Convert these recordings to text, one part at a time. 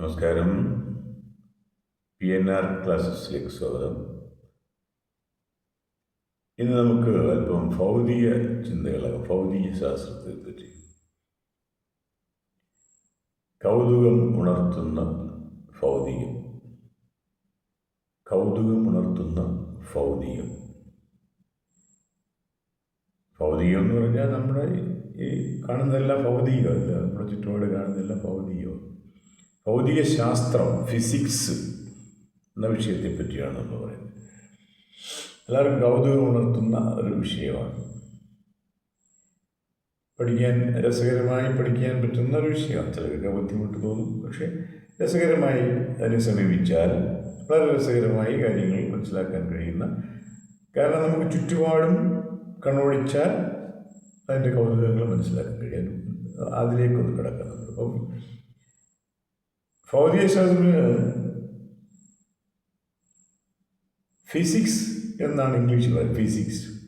നമസ്കാരം. P N R ക്ലാസസിലേക്ക് സ്വാഗതം. ഇന്ന് നമുക്ക് അല്പം ഭൗതിക ചിന്തകളാകാം. ഭൗതിക ശാസ്ത്രത്തെ പറ്റി. കൗതുകം ഉണർത്തുന്ന ഭൗതികം. കൗതുകം ഉണർത്തുന്ന ഭൗതികം. ഭൗതികം എന്ന് പറഞ്ഞാൽ നമ്മുടെ ഈ കാണുന്നതെല്ലാം ഭൗതികമല്ല. നമ്മുടെ ചുറ്റുപാട് കാണുന്നതെല്ലാം ഭൗതികമാണ്. ഭൗതിക ശാസ്ത്രം ഫിസിക്സ് എന്ന വിഷയത്തെ പറ്റിയാണ് നമ്മൾ പറയുന്നത്. എല്ലാവരും കൗതുകം ഉണർത്തുന്ന ഒരു വിഷയമാണ്. പഠിക്കാൻ രസകരമായി പഠിക്കാൻ പറ്റുന്ന ഒരു വിഷയമാണ്. ചിലർക്ക് ബുദ്ധിമുട്ട് തോന്നും. പക്ഷേ രസകരമായി അതിനെ സമീപിച്ചാൽ വളരെ രസകരമായി കാര്യങ്ങൾ മനസ്സിലാക്കാൻ കഴിയുന്ന കാരണം നമുക്ക് ചുറ്റുപാടും കണ്ണോടിച്ചാൽ അതിന്റെ കൗതുകങ്ങൾ മനസ്സിലാക്കാൻ കഴിയാനും അതിലേക്കൊന്ന് കിടക്കാം അപ്പം ഭൗതികശാസ്ത്രത്തിന് ഫിസിക്സ് എന്നാണ് ഇംഗ്ലീഷിൽ ഫിസിക്സ്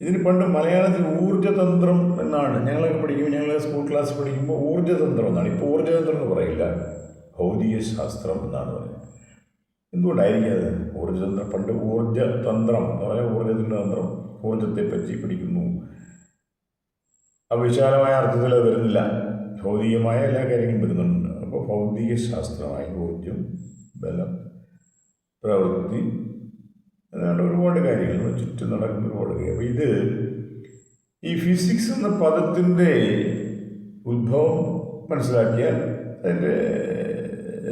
ഇതിന് പണ്ട് മലയാളത്തിൽ ഊർജതന്ത്രം എന്നാണ്. ഞങ്ങളൊക്കെ പഠിക്കുമ്പോൾ ഞങ്ങൾ സ്കൂൾ ക്ലാസ് പഠിക്കുമ്പോൾ ഊർജതന്ത്രം എന്നാണ്. ഇപ്പോൾ ഊർജതന്ത്രം എന്ന് പറയില്ല. ഭൗതിക ശാസ്ത്രം എന്നാണ് പറയുന്നത്. എന്തുകൊണ്ടായിരിക്കും അത്? ഊർജതന്ത്രം പണ്ട് ഊർജതന്ത്രം എന്ന് പറഞ്ഞാൽ ഊർജത്തിന്റെ തന്ത്രം ഊർജത്തെ പറ്റി പഠിക്കുന്നു. അവിശാലമായ വിശാലമായ അർത്ഥത്തിൽ അത് വരുന്നില്ല. ഭൗതികമായ എല്ലാ കാര്യങ്ങളും വരുന്നുണ്ട്. അപ്പോൾ ഭൗതിക ശാസ്ത്രമായി ഊർജം ബലം പ്രവൃത്തി അതാണ്ട് ഒരുപാട് കാര്യങ്ങൾ ചുറ്റും നടക്കുന്ന ഒരുപാട് കാര്യം. അപ്പോൾ ഇത് ഈ ഫിസിക്സ് എന്ന പദത്തിന്റെ ഉത്ഭവം മനസ്സിലാക്കിയാൽ അതിന്റെ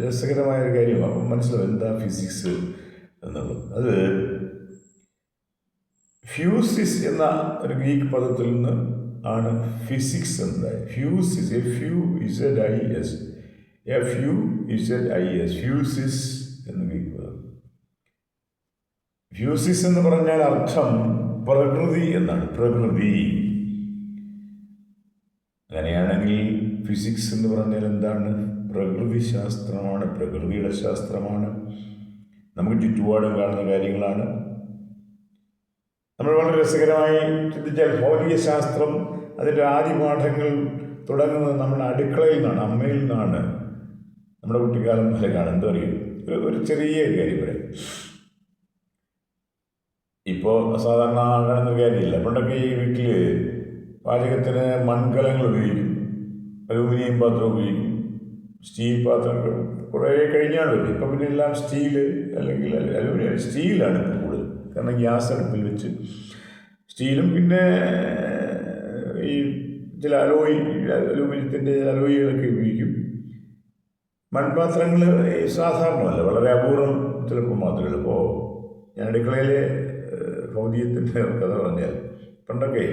രസകരമായ ഒരു കാര്യമാണ് മനസ്സിലാവും എന്താ ഫിസിക്സ് എന്നുള്ളത്. അത് ഫ്യൂസിസ് എന്ന ഒരു ഗ്രീക്ക് പദത്തിൽ നിന്ന് ആണ് ഫിസിക്സ് എന്നത് ഫ്യൂസ് ഇസ് എ ഫ്യൂ ഇസ് ഇസഡ് ഐ എസ് എ ഫ്യൂ ഇസ് ഇസഡ് ഐ എസ് ഫ്യൂസിസ് എന്ന് പദം ഫ്യൂസിസ് എന്ന് പറഞ്ഞാൽ അർത്ഥം പ്രകൃതി എന്നാണ്. പ്രകൃതി. അങ്ങനെയാണെങ്കിൽ ഫിസിക്സ് എന്ന് പറഞ്ഞാൽ എന്താണ്? പ്രകൃതി ശാസ്ത്രമാണ്. പ്രകൃതിയുടെ ശാസ്ത്രമാണ്. നമുക്ക് ചുറ്റുപാടും കാണുന്ന കാര്യങ്ങളാണ്. നമ്മൾ വളരെ രസകരമായി ചിന്തിച്ചാൽ ഭൗതിക ശാസ്ത്രം അതിന്റെ ആദ്യപാഠങ്ങൾ തുടങ്ങുന്നത് നമ്മുടെ അടുക്കളയിൽ നിന്നാണ് അമ്മയിൽ നിന്നാണ്. നമ്മുടെ കുട്ടിക്കാലം മുതലേ എന്താ പറയും ഒരു ചെറിയ കാര്യം പറയും. ഇപ്പോൾ സാധാരണ കാണുന്ന കാര്യമില്ല. പണ്ടൊക്കെ ഈ വീട്ടിൽ പാചകത്തിന് മൺകലങ്ങൾ ഉപയോഗിക്കും. അലൂമിനിയം പാത്രം ഉപയോഗിക്കും. സ്റ്റീൽ പാത്രങ്ങൾ കുറേ കഴിഞ്ഞാണ് വരുന്നത് ഇപ്പം പിന്നെ എല്ലാം സ്റ്റീൽ അല്ലെങ്കിൽ അലൂമിനിയം സ്റ്റീലാണ് ഇപ്പോൾ കൂടുതൽ. കാരണം ഗ്യാസ് അടുപ്പിൽ വെച്ച് സ്റ്റീലും പിന്നെ ഈ ചില അലോയി അലൂമിനിയത്തിന്റെ അലോയികളൊക്കെ ഉപയോഗിക്കും. മൺപാത്രങ്ങൾ സാധാരണമല്ല വളരെ അപൂർവം ചിലപ്പോൾ മാത്രമേ ഇപ്പോൾ ഞാൻ അടുക്കളയിലെ ഭൗതികത്തിന്റെ കഥ പറഞ്ഞാൽ പണ്ടൊക്കെ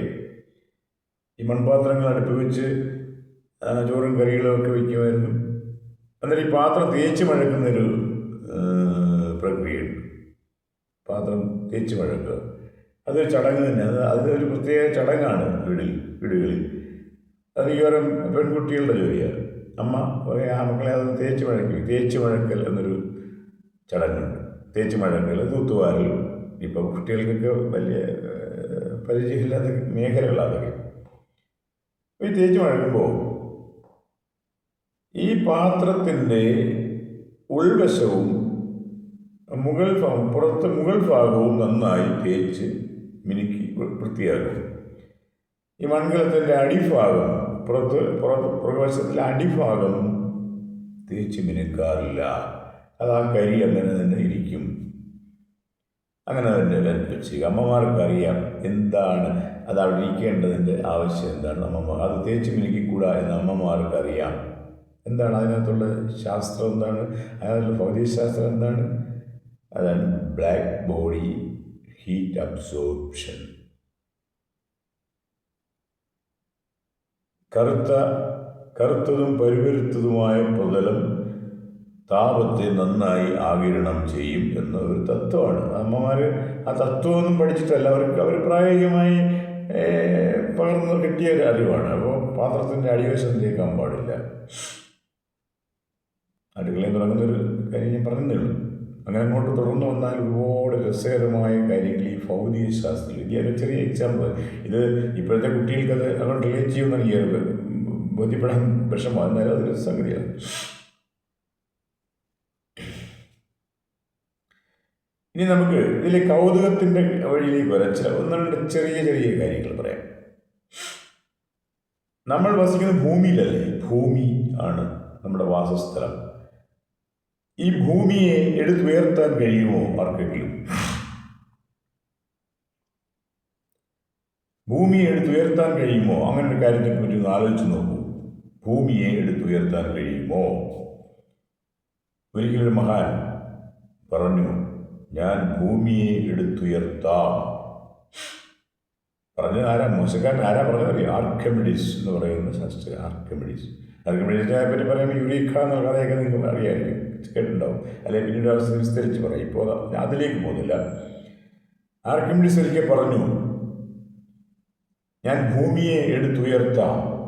ഈ മൺപാത്രങ്ങൾ അടുപ്പ് വെച്ച് ചോറും കറികളും ഒക്കെ വയ്ക്കുമായിരുന്നു അന്നേരം ഈ പാത്രം തേച്ച് മഴക്കുന്നൊരു പ്രക്രിയയുണ്ട്. പാത്രം തേച്ച് മഴക്കുക. അതൊരു ചടങ്ങ് തന്നെ. അത് അതൊരു പ്രത്യേക ചടങ്ങാണ് വീടിൽ വീടുകളിൽ. അത് മിക്കവാറും പെൺകുട്ടികളുടെ ജോലിയാണ്. അമ്മ പറയും ആ മക്കളെ അത് തേച്ച് മഴക്കൽ തേച്ച് മഴക്കൽ എന്നൊരു ചടങ്ങുണ്ട്. തേച്ച് മഴക്കൽ തൂത്തുവാരൽ. ഇപ്പം കുട്ടികൾക്കൊക്കെ വലിയ പരിചയമില്ലാത്ത മേഖലകളാണ് ഈ തേച്ച് മഴക്കുമ്പോൾ ഈ പാത്രത്തിന്റെ ഉൾവശവും മുകൾ ഭാഗം പുറത്ത് മുകൾ ഭാഗവും നന്നായി തേച്ച് മിനുക്കി വൃത്തിയാക്കും. ഈ മൺകലത്തിന്റെ അടിഭാഗം പുറത്ത് പുറത്ത് അടിഭാഗം തേച്ച് മിനുക്കാറില്ല. അത് ആ കരി അങ്ങനെ തന്നെ ഇരിക്കും. അങ്ങനെ തന്നെ വെച്ച് അമ്മമാർക്കറിയാം എന്താണ് അത് അവിടെ ഇരിക്കേണ്ടതിന്റെ ആവശ്യം എന്താണ് അമ്മമാർ അത് തേച്ച് മിനുക്കിക്കൂടാ എന്ന് അമ്മമാർക്കറിയാം. എന്താണ് അതിനകത്തുള്ള ശാസ്ത്രം എന്താണ്? അതിനകത്തുള്ള ഭൗതികശാസ്ത്രം എന്താണ്? അതാണ് ബ്ലാക്ക് ബോഡി. ഹീറ്റ് അബ്സോർപ്ഷൻ കറുത്ത കറുത്തതും പരുപരുത്തതുമായ പ്രതലം താപത്തെ നന്നായി ആകിരണം ചെയ്യും എന്ന ഒരു തത്വമാണ്. അമ്മമാർ ആ തത്വമൊന്നും പഠിച്ചിട്ടല്ല. അവർക്ക് അവർ പ്രായോഗികമായി പകർന്നു കിട്ടിയ ഒരു അറിവാണ്. അപ്പോൾ പാത്രത്തിന്റെ അടിവശം തേക്കാൻ പാടില്ല. അടുക്കളയിൽ തുടങ്ങുന്നൊരു കാര്യം ഞാൻ പറഞ്ഞതേ ഉള്ളൂ അങ്ങനെ അങ്ങോട്ട് തുടർന്ന് വന്നാൽ ഒരുപാട് രസകരമായ കാര്യങ്ങൾ ഈ ഭൗതിക ശാസ്ത്രത്തിൽ ഒരു ചെറിയ എക്സാമ്പിൾ ഇത് ഇപ്പോഴത്തെ കുട്ടികൾക്ക് അത് അങ്ങനെ റിലേറ്റ് ചെയ്യുമെന്ന് ഈ ബോധ്യപ്പെടാൻ വിഷമം. എന്നാലും അതൊരു സംഗതിയാണ്. ഇനി നമുക്ക് ഇതിലെ കൗതുകത്തിന്റെ വഴിയിലേക്ക് വരാം. ചില ഒന്ന് രണ്ട് ചെറിയ ചെറിയ കാര്യങ്ങൾ പറയാം. നമ്മൾ വസിക്കുന്ന ഭൂമിയിലല്ലേ? ഭൂമി ആണ് നമ്മുടെ വാസസ്ഥലം. ഈ ഭൂമിയെ എടുത്തുയർത്താൻ കഴിയുമോ ആർക്കെങ്കിലും? ഭൂമിയെ എടുത്തുയർത്താൻ കഴിയുമോ? അങ്ങനെ ഒരു കാര്യത്തെ കുറിച്ച് ഒന്ന് ആലോചിച്ച് നോക്കൂ. ഭൂമിയെ എടുത്തുയർത്താൻ കഴിയുമോ? ഒരിക്കലൊരു മഹാൻ പറഞ്ഞു ഞാൻ ഭൂമിയെ എടുത്തുയർത്താം. പറഞ്ഞത് ആരാ? മോശക്കാരൻ ആരാ പറഞ്ഞതറിയോ ആർക്കമിഡിസ് എന്ന് പറയുന്ന ശാസ്ത്ര ആർക്കമിഡിസ്. ആർക്കമിഡിസിനെ പറ്റി പറയുമ്പോൾ യുരീഖ എന്നുള്ള കഥയൊക്കെ നിങ്ങൾക്ക് അറിയാമായിരിക്കും. കേട്ടിട്ടുണ്ടാവും. അല്ലെങ്കിൽ പിന്നീട് അവസ്ഥ വിസ്തരിച്ച് പറയും. ഇപ്പോൾ അതിലേക്ക് പോകുന്നില്ല. ആർക്കിമിഡിസ് ഒരിക്കൽ പറഞ്ഞു. ഞാൻ ഭൂമിയെ എടുത്തുയർത്താം.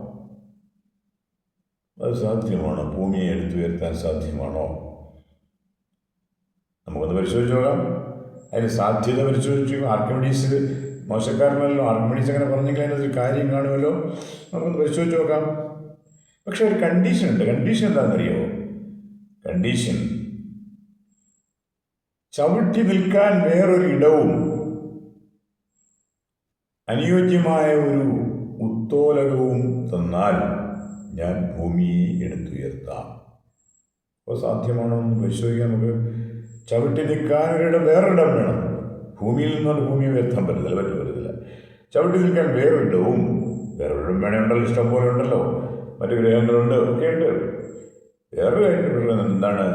അത് സാധ്യമാണോ? ഭൂമിയെ എടുത്തുയർത്താൻ സാധ്യമാണോ? നമുക്കൊന്ന് പരിശോധിച്ച് നോക്കാം. അതിന് സാധ്യത പരിശോധിച്ചു ആർക്കിമിഡീസ് മോശക്കാരനല്ലോ. ആർക്കിമിഡീസ് അങ്ങനെ പറഞ്ഞെങ്കിൽ അതിനൊരു കാര്യം കാണുമല്ലോ. നമുക്കൊന്ന് പരിശോധിച്ച് നോക്കാം. പക്ഷെ ഒരു കണ്ടീഷൻ ഉണ്ട്. കണ്ടീഷൻ എന്താണെന്നറിയോ കണ്ടീഷൻ. ചവിട്ടി നിൽക്കാൻ വേറൊരു ഇടവും അനുയോജ്യമായ ഒരു ഉത്തോലകവും തന്നാൽ ഞാൻ ഭൂമിയെ എടുത്തുയർത്താം. അപ്പോൾ സാധ്യമാണോ എന്ന് പരിശോധിക്കാൻ നമുക്ക് ചവിട്ടി നിൽക്കാൻ ഒരിടം വേറൊരിടം വേണം. ഭൂമിയിൽ നിന്നുകൊണ്ട് ഭൂമിയെ ഉയർത്താൻ പറ്റില്ല പറ്റു പറ്റത്തില്ല ചവിട്ടി നിൽക്കാൻ വേറൊരിടവും വേറൊരിടം വേണേ ഇഷ്ടം പോലെ ഉണ്ടല്ലോ. മറ്റു ഗ്രഹങ്ങളുണ്ട് ഒക്കെ ഉണ്ട്. പറയുന്നത് എന്താണ്?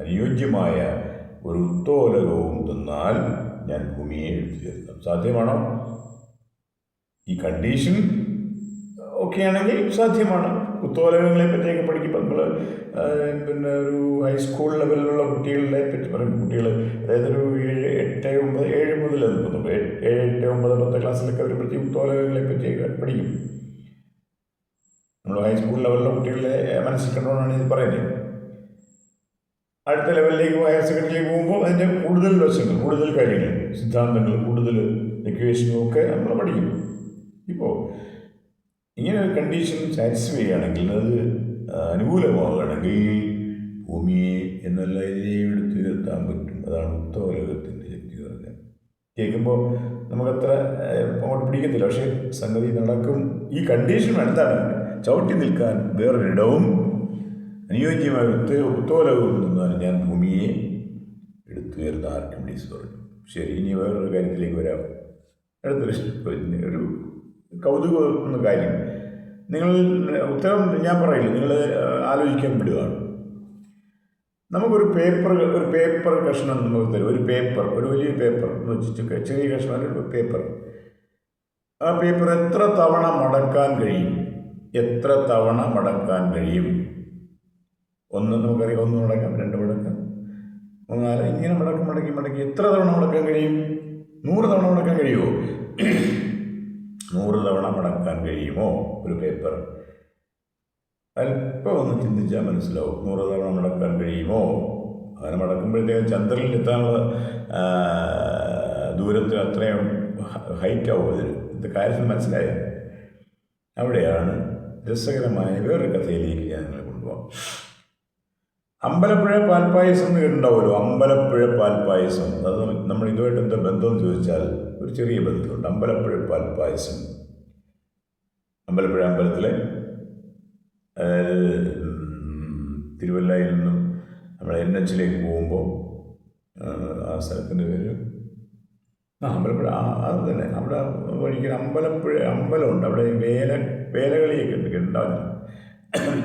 അനുയോജ്യമായ ഒരു ഉത്തോലകവും തന്നാൽ ഞാൻ ഭൂമിയെ എടുത്തുയർത്താം സാധ്യമാണോ? ഈ കണ്ടീഷൻ ഒക്കെ ആണെങ്കിൽ സാധ്യമാണ്. ഉത്തോലകങ്ങളെ പറ്റിയൊക്കെ പഠിക്കുമ്പോൾ നമ്മൾ പിന്നെ ഒരു ഹൈസ്കൂൾ ലെവലിലുള്ള കുട്ടികളെ പറ്റി പറയും കുട്ടികൾ അതായത് ഒരു ഏഴ് എട്ട് ഒമ്പത് ഏഴ് മുതൽ നിൽക്കുന്നു ഏഴ് എട്ട് ഒമ്പത് പത്ത് ക്ലാസ്സിലൊക്കെ വരുമ്പോഴത്തേക്ക് ഉത്തോലകങ്ങളെ പറ്റിയൊക്കെ പഠിക്കും. ലെവലിലുള്ള കുട്ടികളെ മനസ്സിൽ കണ്ടുകൊണ്ടാണ് ഇത് പറയുന്നത്. അടുത്ത ലെവലിലേക്ക് ഹയർ സെക്കൻഡറിയിലേക്ക് പോകുമ്പോൾ അതിന്റെ കൂടുതൽ വശങ്ങൾ കൂടുതൽ കാര്യങ്ങൾ സിദ്ധാന്തങ്ങൾ കൂടുതൽ ഇക്വേഷനും ഒക്കെ നമ്മൾ പഠിക്കും. ഇപ്പോൾ ഇങ്ങനെ ഒരു കണ്ടീഷൻ സാറ്റിസ്ഫൈ ചെയ്യുകയാണെങ്കിൽ അത് അനുകൂലമാവുകയാണെങ്കിൽ ഭൂമിയെ എന്നല്ല ഇതിനെയും എടുത്തു ഉയർത്താൻ പറ്റും. അതാണ് ഉത്തമലോകത്തിന്റെ ശക്തി എന്ന് പറഞ്ഞാൽ. കേൾക്കുമ്പോൾ നമുക്കത്ര അങ്ങോട്ട് പിടിക്കത്തില്ല. പക്ഷേ സംഗതി നടക്കും. ഈ കണ്ടീഷൻ എന്താണ് ചവിട്ടി നിൽക്കാൻ വേറൊരിടവും അനുയോജ്യമായ ഉത്ത ഉത്തോലകവും നിന്നാണ് ഞാൻ ഭൂമിയെ എടുത്തുയർന്ന ആർക്കിമിഡീസ് പറഞ്ഞു ശരി ഇനി വേറൊരു കാര്യത്തിലേക്ക് വരാം. അടുത്ത അടുത്തൊരു ഒരു കൗതുകമെന്ന കാര്യം. നിങ്ങൾ ഉത്തരം ഞാൻ പറയില്ല നിങ്ങൾ ആലോചിക്കാൻ വിടുകയാണ്. നമുക്കൊരു പേപ്പർ ഒരു പേപ്പർ കഷ്ണം നമുക്ക് തരും. ഒരു പേപ്പർ ഒരു വലിയ പേപ്പർ എന്ന് വെച്ചിട്ട് ചെറിയ കഷ്ണം ഒരു പേപ്പർ ആ പേപ്പർ എത്ര തവണ മടക്കാൻ കഴിയും? എത്ര തവണ മടക്കാൻ കഴിയും? ഒന്ന് നമുക്കറിയാം ഒന്ന് മടക്കാം രണ്ട് മടക്കാം. മൂന്നാൽ ഇങ്ങനെ മടക്കി മടക്കി മടക്കി. എത്ര തവണ മടക്കാൻ കഴിയും? നൂറ് തവണ മടക്കാൻ കഴിയുമോ? നൂറ് തവണ മടക്കാൻ കഴിയുമോ? ഒരു പേപ്പർ. അല്പം ഒന്ന് ചിന്തിച്ചാൽ മനസ്സിലാവും. നൂറ് തവണ മടക്കാൻ കഴിയുമോ? അങ്ങനെ മടക്കുമ്പോഴത്തേക്ക് ചന്ദ്രനിൽ എത്താനുള്ള ദൂരത്തിൽ അത്രയും ഹൈറ്റ് ആവും അതിന്. ഇത് കാര്യത്തിൽ മനസ്സിലായത് അവിടെയാണ് രസകരമായ വേറൊരു കഥയിലേക്ക് ഞാൻ നിങ്ങളെ കൊണ്ടുപോകാം അമ്പലപ്പുഴ പാൽപ്പായസം എന്ന് കേട്ടിട്ടുണ്ടാവുമല്ലോ അമ്പലപ്പുഴ പാൽപ്പായസം. അത് നമ്മൾ ഇതുമായിട്ട് എന്താ ബന്ധം ചോദിച്ചാൽ ഒരു ചെറിയ ബന്ധമുണ്ട്. അമ്പലപ്പുഴ പാൽപ്പായസം. അമ്പലപ്പുഴ അമ്പലത്തിലെ തിരുവല്ലയിൽ നിന്നും നമ്മൾ എൻ എച്ചിലേക്ക് പോകുമ്പോൾ ആ സ്ഥലത്തിന്റെ പേര് ആ അമ്പലപ്പുഴ അത് തന്നെ. അവിടെ വഴിക്ക് അമ്പലപ്പുഴ അമ്പലമുണ്ട്. അവിടെ വേല വേലകളിയൊക്കെ ഉണ്ട് ഉണ്ടാകുന്നു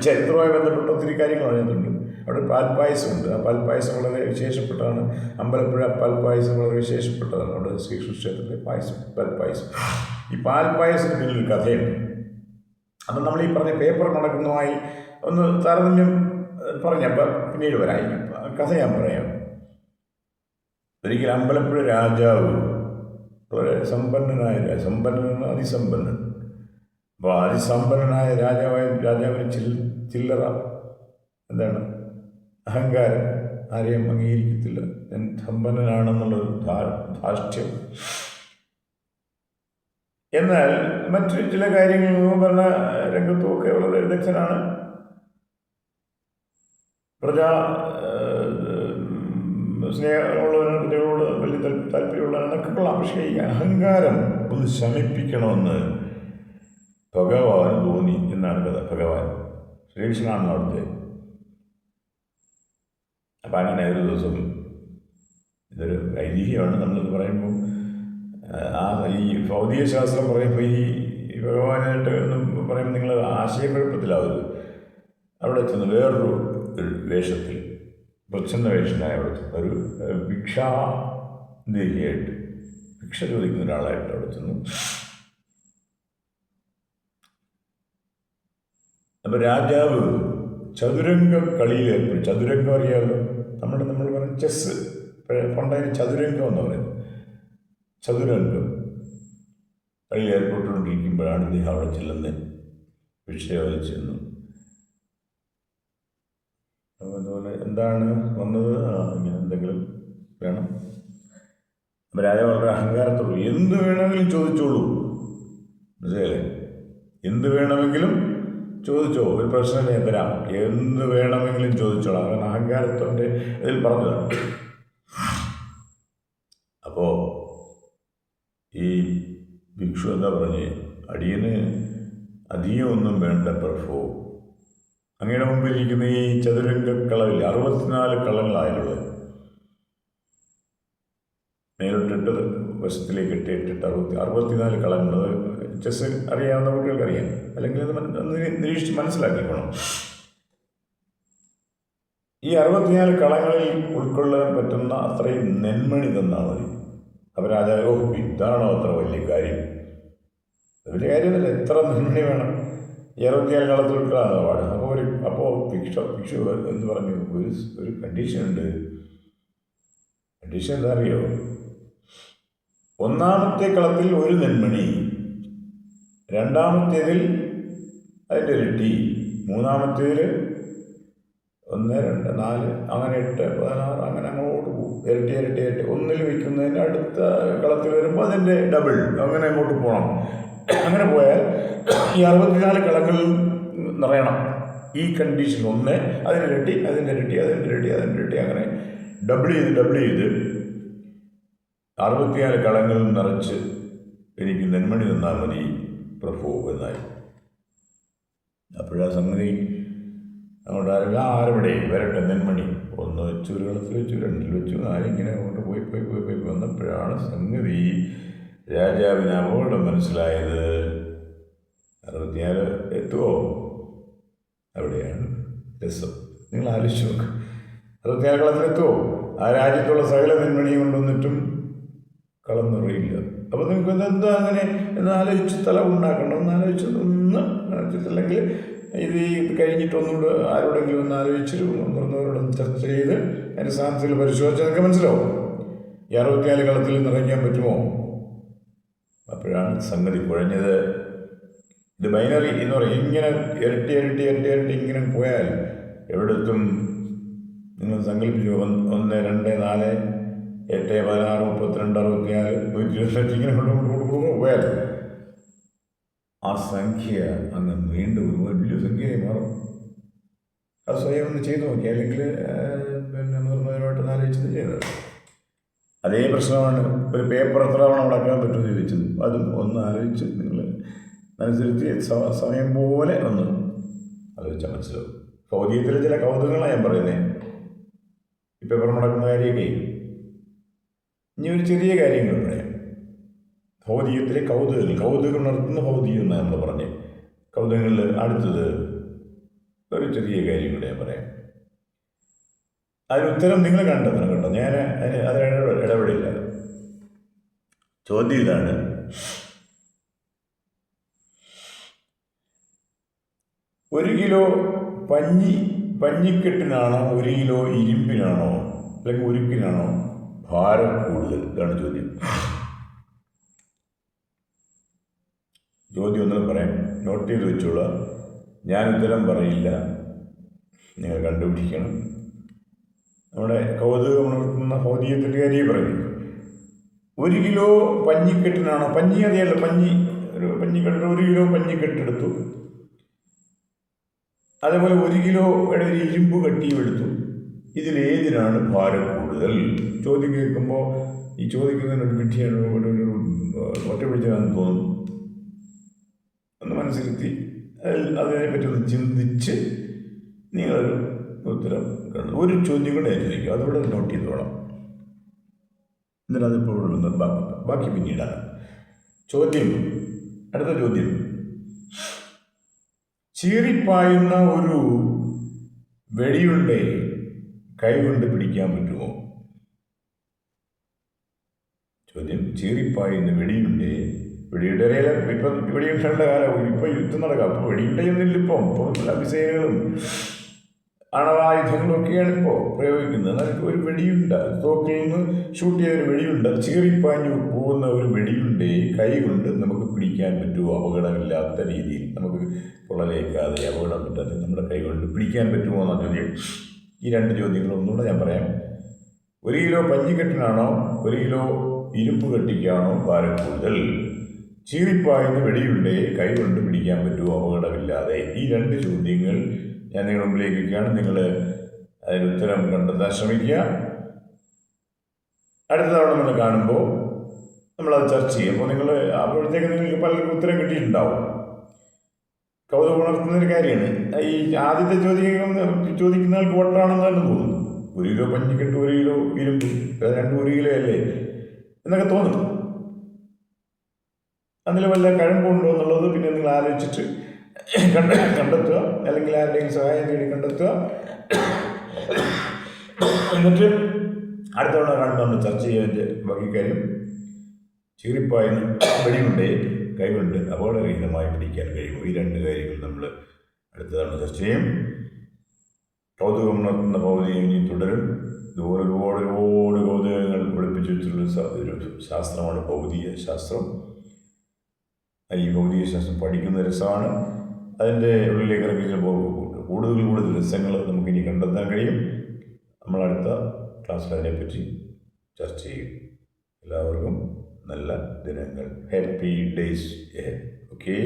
ചരിത്രവുമായി ബന്ധപ്പെട്ട ഒത്തിരി കാര്യങ്ങൾ അറിഞ്ഞിട്ടുണ്ട്. അവിടെ പാൽപ്പായസമുണ്ട് ആ പാൽപ്പായസം വളരെ വിശേഷപ്പെട്ടതാണ് അമ്പലപ്പുഴ പാൽപ്പായസം വളരെ വിശേഷപ്പെട്ടതാണ്. അവിടെ ശ്രീകൃഷ്ണ ക്ഷേത്രത്തിലെ പായസം പാൽപ്പായസം. ഈ പാൽപ്പായസത്തിന് പിന്നിലൊരു കഥയുണ്ട്. അപ്പം നമ്മൾ ഈ പറഞ്ഞ പേപ്പർ മടക്കുന്നതുമായി ഒന്ന് താരതമ്യം പറഞ്ഞപ്പോൾ പിന്നീട് വരായിരിക്കും കഥ ഞാൻ പറയാം. ഒരിക്കൽ അമ്പലപ്പുഴ രാജാവ് വളരെ സമ്പന്നനായ സമ്പന്നൻ അതിസമ്പന്നൻ. അപ്പോൾ അതിസമ്പന്നനായ രാജാവായ രാജാവിന് ചിൽ ചില്ലറ എന്താണ് അഹങ്കാരം ആരെയും അംഗീകരിക്കത്തില്ല. ഞാൻ സമ്പന്നനാണെന്നുള്ളൊരു ധാർഷ്ട്യം. എന്നാൽ മറ്റു ചില കാര്യങ്ങളിൽ ഭരണ രംഗത്തുമൊക്കെ വളരെ വിദഗ്ധനാണ് പ്രജാ സ്നേഹമുള്ളവനാണ് പ്രജകളോട് വലിയ താല്പര്യമുള്ളവനൊക്കെ കൊള്ളാം. പക്ഷേ അഹങ്കാരം ഒന്ന് ശമിപ്പിക്കണമെന്ന് ഭഗവാൻ ധോനി എന്നാണ് കഥ. ഭഗവാൻ ശ്രീകൃഷ്ണനാണ് അവിടുത്തെ. അപ്പം അങ്ങനെ ഒരു ദിവസം ഇതൊരു ഐതിഹ്യമാണ്. നമ്മളിത് പറയുമ്പോൾ ആ ഈ ഭൗതിക ശാസ്ത്രം പറയുമ്പോൾ ഈ ഭഗവാനായിട്ട് എന്ന് പറയുമ്പോൾ നിങ്ങൾ ആശയക്കുഴപ്പത്തിലാവരുത്. അവിടെ ചെന്ന് വേറൊരു വേഷത്തിൽ പ്രച്ഛന്ന വേഷനായ അവിടെ ചെന്ന് ഒരു ഭിക്ഷാ ഭിക്ഷാദേഹിയായിട്ട് ഭിക്ഷ ചോദിക്കുന്ന ഒരാളായിട്ട് അവിടെ ചെന്നു അപ്പോൾ രാജാവ് ചതുരംഗ കളിയിൽ ഏർപ്പെടും ചതുരംഗം അറിയാമല്ലോ നമ്മുടെ നമ്മൾ പറയും ചെസ്സ്. പണ്ടതിന് ചതുരംഗം എന്ന് പറയുന്നത്. ചതുരംഗം. കളിയിൽ ഏർപ്പെട്ടുകൊണ്ടിരിക്കുമ്പോഴാണ് ഇദ്ദേഹം അവിടെ ചെല്ലുന്നത്. ഭിക്ഷയോടെ ചെന്നു. അപ്പോൾ അതുപോലെ എന്താണ് വന്നത്? ഇങ്ങനെ എന്തെങ്കിലും വേണം. അപ്പോൾ രാജാവ് വളരെ അഹങ്കാരത്തോളൂ എന്ത് വേണമെങ്കിലും ചോദിച്ചോളൂ. മനസ്സിലായില്ലേ? എന്ത് വേണമെങ്കിലും ചോദിച്ചോ? ഒരു പ്രശ്നം ഞാൻ തരാം. എന്ത് വേണമെങ്കിലും ചോദിച്ചോളാം. കാരണം അഹങ്കാരത്തിന്റെ ഇതിൽ പറഞ്ഞതാണ്. അപ്പോൾ ഈ ഭിക്ഷു എന്താ പറഞ്ഞ്? അടിയന് അധികം ഒന്നും വേണ്ട പ്രഭു. അങ്ങയുടെ മുമ്പിലിരിക്കുന്ന ഈ ചതുരംഗ കളവിൽ അറുപത്തിനാല് കളങ്ങളായുള്ളത് മേലോട്ടിട്ട് വശത്തിലേക്ക് ഇട്ട് ഇട്ടിട്ട് അറുപത്തി അറുപത്തിനാല് കളങ്ങൾ ചെസ് അറിയാവുന്ന കുട്ടികൾക്ക് അറിയാം. അല്ലെങ്കിൽ അത് നിരീക്ഷിച്ച് മനസ്സിലാക്കിക്കോണം. ഈ അറുപത്തിനാല് കളങ്ങളിൽ ഉൾക്കൊള്ളാൻ പറ്റുന്ന അത്രയും നെന്മണി തന്നാൽ മതി. അപ്പോൾ രാജാവ് ഇതാണോ അത്ര വലിയ കാര്യം? വലിയ കാര്യമല്ല എത്ര നെന്മണി വേണം. ഈ അറുപത്തിനാല് കളത്തിൽ ഉൾക്കൊള്ളാൻ പാട്. അപ്പോൾ ഒരു അപ്പോൾ ഭിക്ഷ ഭിക്ഷു എന്ന് പറഞ്ഞു ഒരു ഒരു കണ്ടീഷൻ ഉണ്ട്. കണ്ടീഷൻ എന്താ അറിയോ? ഒന്നാമത്തെ കളത്തിൽ ഒരു നെന്മണി. രണ്ടാമത്തേതിൽ അതിന്റെ ഒരു ടി. മൂന്നാമത്തേതിൽ ഒന്ന് രണ്ട് നാല് അങ്ങനെ എട്ട് പതിനാറ് അങ്ങനെ അങ്ങോട്ട് പോകും. ഇരട്ടി ഇരട്ടി ഇരട്ടി. ഒന്നിൽ വയ്ക്കുന്നതിന് അടുത്ത കളത്തിൽ വരുമ്പോൾ അതിന്റെ ഡബിൾ അങ്ങനെ അങ്ങോട്ട് പോകണം. അങ്ങനെ പോയാൽ ഈ അറുപത്തിനാല് കളങ്ങളിൽ നിറയണം. ഈ കണ്ടീഷൻ ഒന്ന് അതിന്റെ ഇരട്ടി അതിന്റെ ഇരട്ടി അതിന്റെ ഇരട്ടി അതിന്റെ ഇരട്ടി അങ്ങനെ ഡബിൾ ചെയ്ത് ഡബിൾ ചെയ്ത് അറുപത്തിനാല് കളങ്ങളിൽ നിറച്ച് എനിക്ക് നെന്മണി തന്നാൽ മതി. പ്രഭു എന്നായി. അപ്പോഴാ സംഗതി അങ്ങോട്ട് ആരെല്ലാം ആരവിടെ? വരട്ടെ നെന്മണി. ഒന്ന് വെച്ചു ഒരു കളത്തിൽ വെച്ചു രണ്ടിൽ വെച്ചു നാലിങ്ങനെ അങ്ങോട്ട് പോയി പോയി പോയി പോയി വന്നപ്പോഴാണ് സംഗതി രാജാവിന് അപകടം മനസ്സിലായത്. അറുപത്തിയാറ് എത്തുമോ അവിടെയാണ് രസം. നിങ്ങൾ ആലോചിച്ച് നോക്ക്. കളത്തിൽ കളത്തിലെത്തുമോ ആ രാജ്യത്തുള്ള സകല നെന്മണിയും കൊണ്ടുവന്നിട്ടും കളം നിറയില്ല അപ്പോൾ നിങ്ങൾക്ക് എന്താ അങ്ങനെ എന്ന് ആലോചിച്ച് തല ഉണ്ടാക്കണം. ഒന്ന് ആലോചിച്ച് ഒന്ന് ആലോചിച്ചിട്ടില്ലെങ്കിൽ ഇത് കഴിഞ്ഞിട്ടൊന്നുകൂടെ ആരോടെങ്കിലും ഒന്ന് ആലോചിച്ച് മുതിർന്നവരോടൊന്ന് ചർച്ച ചെയ്ത് അതിന്റെ സാധനത്തിൽ പരിശോധിച്ചാൽ നിങ്ങൾക്ക് മനസ്സിലാവും. ഈ അറുപത്തിനാല് കളത്തിൽ നിറയ്ക്കാൻ പറ്റുമോ? അപ്പോഴാണ് സംഗതി കുഴഞ്ഞത്. ഇത് ബൈനറി എന്ന് പറയും. ഇങ്ങനെ ഇരട്ടി ഇരട്ടി ഇരട്ടി ഇരട്ടി ഇങ്ങനെ പോയാൽ എവിടെത്തും നിങ്ങൾ സങ്കല്പിച്ചു ഒന്ന് രണ്ട് നാല് എട്ട് പതിനാറ് മുപ്പത്തിരണ്ട് അറുപത്തിനാല് നൂറ്റി ഇരുപത്തഞ്ച് ഇങ്ങനെ കൊണ്ട് കൊണ്ട് കൊണ്ട് പോയാൽ ആ സംഖ്യ അങ്ങ് വീണ്ടും ഒരു വലിയ സംഖ്യയായി മാറും. അത് സ്വയം ഒന്ന് ചെയ്തു നോക്കി അല്ലെങ്കിൽ പിന്നെ മുതിർന്നവരുമായിട്ട് ആലോചിച്ചത് ചെയ്തത്. അതേ പ്രശ്നമാണ് ഒരു പേപ്പർ എത്ര തവണ മുടക്കാൻ പറ്റുമെന്ന് ചോദിച്ചത്. അതും ഒന്ന് ആലോചിച്ച് നിങ്ങൾ സ- സമയം പോലെ ഒന്ന് ആലോചിച്ചാൽ മനസ്സിലാവും. ഭൗതികത്തിലെ ചില കൗതുകങ്ങളാണ് ഞാൻ പറയുന്നത് ഈ പേപ്പർ മുടക്കുന്ന കാര്യമൊക്കെ ഇനി ഒരു ചെറിയ കാര്യങ്ങൾ പറയാം. ഭൗതികത്തിലെ കൗതുകങ്ങൾ കൗതുകം ഉണർത്തുന്ന ഭൗതികം എന്നാണ് നമ്മൾ പറഞ്ഞത് കൗതുകങ്ങളിൽ അടുത്തത് ഒരു ചെറിയ കാര്യം കൂടെ ഞാൻ പറയാം. അതിനുത്തരം നിങ്ങൾ കണ്ടെത്തണം കണ്ടോ ഞാൻ അതിന് അതിന് ഇടപെ- ഇടപെടില്ല. ചോദ്യം ഇതാണ്. ഒരു കിലോ പഞ്ഞി പഞ്ഞിക്കെട്ടിനാണോ ഒരു കിലോ ഇരുമ്പിനാണോ അല്ലെങ്കിൽ ഉരുക്കിനാണോ ഭാരം കൂടുതൽ. ഇതാണ് ചോദ്യം. ചോദ്യം ഒന്നും പറയാം. നോട്ട് ചെയ്ത് വെച്ചോളാം. ഞാൻ ഉത്തരം പറയില്ല. നിങ്ങൾ കണ്ടുപിടിക്കണം. നമ്മുടെ കൗതുകം ഉണർത്തുന്ന ഭൗതികത്തിന്റെ കാര്യം പറയുന്നു ഒരു കിലോ പഞ്ഞിക്കെട്ടിനാണോ? പഞ്ഞി അറിയാലോ? പഞ്ഞി ഒരു പഞ്ഞിക്കെട്ട് ഒരു കിലോ പഞ്ഞിക്കെട്ടെടുത്തു അതേപോലെ ഒരു കിലോ ഒരു ഇരുമ്പ് കട്ടിയും എടുത്തു. ഇതിലേതിനാണ് ഭാരം കൂടുതൽ ചോദ്യം കേൾക്കുമ്പോൾ ഈ ചോദിക്കുന്നതിന് ഒരു വിഡ്ഢിയാണ് ഒരു ഒരു ഒറ്റ പിടിച്ചതാണെന്ന് തോന്നുന്നു ഒന്ന് മനസ്സിലെത്തി അതിനെപ്പറ്റി ഒന്ന് ചിന്തിച്ച് നിങ്ങളൊരു ഉത്തരം കണ്ടു. ഒരു ചോദ്യം കൂടെ ചോദിക്കും. അതോടെ നോട്ട് ചെയ്തോളാം എന്നിട്ട് അതിപ്പോൾ ഇവിടെ ബാക്കി ബാക്കി പിന്നീടാണ്. ചോദ്യം. അടുത്ത ചോദ്യം. ചീറിപ്പായുന്ന ഒരു വെടിയുണ്ടേ കൈകൊണ്ട് പിടിക്കാൻ പറ്റുമോ ചോദ്യം ചീറിപ്പായുന്ന വെടിയുണ്ടേ? വെടിയുടെ ഇപ്പം വെടിയുണ്ടയുടെ കാലം ഇപ്പം യുദ്ധം നടക്കാം അപ്പോൾ വെടിയുണ്ടയൊന്നുമില്ല ഇപ്പം ഇപ്പം എല്ലാ മിസൈലുകളും അണവായുധങ്ങളൊക്കെയാണ് ഇപ്പോൾ പ്രയോഗിക്കുന്നത്. എന്നാൽ ഒരു വെടിയുണ്ട. തോക്കിൽ നിന്ന് ഷൂട്ട് ചെയ്ത ഒരു വെടിയുണ്ട. ചീറിപ്പാഞ്ഞു പോകുന്ന ഒരു വെടിയുണ്ടേ. കൈ കൊണ്ട് നമുക്ക് പിടിക്കാൻ പറ്റുമോ അപകടമില്ലാത്ത രീതിയിൽ. നമുക്ക് പൊള്ളലേക്കാതെ അപകടം പറ്റാതെ നമ്മുടെ കൈ കൊണ്ട് പിടിക്കാൻ പറ്റുമോ എന്ന ചോദ്യം. ഈ രണ്ട് ചോദ്യങ്ങൾ ഒന്നുകൂടെ ഞാൻ പറയാം. ഒരു കിലോ പഞ്ഞിക്കെട്ടിനാണോ? ഒരു കിലോ ഇരുമ്പ് കെട്ടിക്കാണോ ഭാരം കൂടുതൽ? ചീറിപ്പായുന്ന കൈ കൊണ്ട് പിടിക്കാൻ പറ്റുമോ അപകടമില്ലാതെ? ഈ രണ്ട് ചോദ്യങ്ങൾ ഞാൻ നിങ്ങളുടെ മുമ്പിലേക്ക് വയ്ക്കുകയാണ് നിങ്ങൾ അതിന് ഉത്തരം കണ്ടെത്താൻ ശ്രമിക്കുക. അടുത്ത തവണ നമ്മൾ കാണുമ്പോൾ നമ്മളത് ചർച്ച ചെയ്യും. അപ്പോൾ നിങ്ങൾ അപ്പോഴത്തേക്ക് നിങ്ങൾക്ക് പലർക്കും ഉത്തരം കിട്ടിയിട്ടുണ്ടാവും. കൗതുകം ഉണർത്തുന്ന ഒരു കാര്യമാണ്. ഈ ആദ്യത്തെ ചോദ്യം ചോദിക്കുന്ന ആൾക്ക് വട്ടാണെന്നാണ് തന്നെ തോന്നുന്നു. ഒരു കിലോ പഞ്ഞിക്കെട്ട് ഒരു കിലോ ഇരുമ്പ് രണ്ടും ഒരു കിലോ അല്ലേ? എന്നൊക്കെ തോന്നും അതിൽ വല്ല കഴമ്പുണ്ടോ എന്നുള്ളത് പിന്നെ നിങ്ങൾ ആലോചിച്ചിട്ട് കണ്ട കണ്ടെത്തുക. അല്ലെങ്കിൽ ആരുടെയും സഹായം തേടി കണ്ടെത്തുക. എന്നിട്ട് അടുത്ത തവണ കാണുമ്പോൾ നമ്മൾ ചർച്ച ചെയ്യാന്റെ ബാക്കി കാര്യം ചീറിപ്പായുന്ന കൈകൊണ്ട് അപകടരഹിതമായി പിടിക്കാൻ കഴിയും ഈ രണ്ട് കാര്യങ്ങൾ നമ്മൾ അടുത്ത തവണ ചർച്ച ചെയ്യും. കൗതുകം ഉണർത്തുന്ന ഭൗതികം ഇനി തുടരും. ഇതുപോലെ ഒരുപാട് ഒരുപാട് കൗതുകങ്ങൾ വെളുപ്പിച്ചു വെച്ചിട്ടുള്ള ശാസ്ത്രമാണ് ഭൗതിക ശാസ്ത്രം. ഈ ഭൗതിക ശാസ്ത്രം പഠിക്കുന്ന രസമാണ്. അതിന്റെ ഉള്ളിലേക്ക് ഇറങ്ങി ചിലപ്പോൾ കൂടുതൽ കൂടുതൽ രസങ്ങൾ നമുക്കിനി കണ്ടെത്താൻ കഴിയും. നമ്മൾ അടുത്ത ക്ലാസ്സിൽ അതിനെപ്പറ്റി ചർച്ച ചെയ്യും. എല്ലാവർക്കും നല്ല ദിനങ്ങൾ. Happy days okay.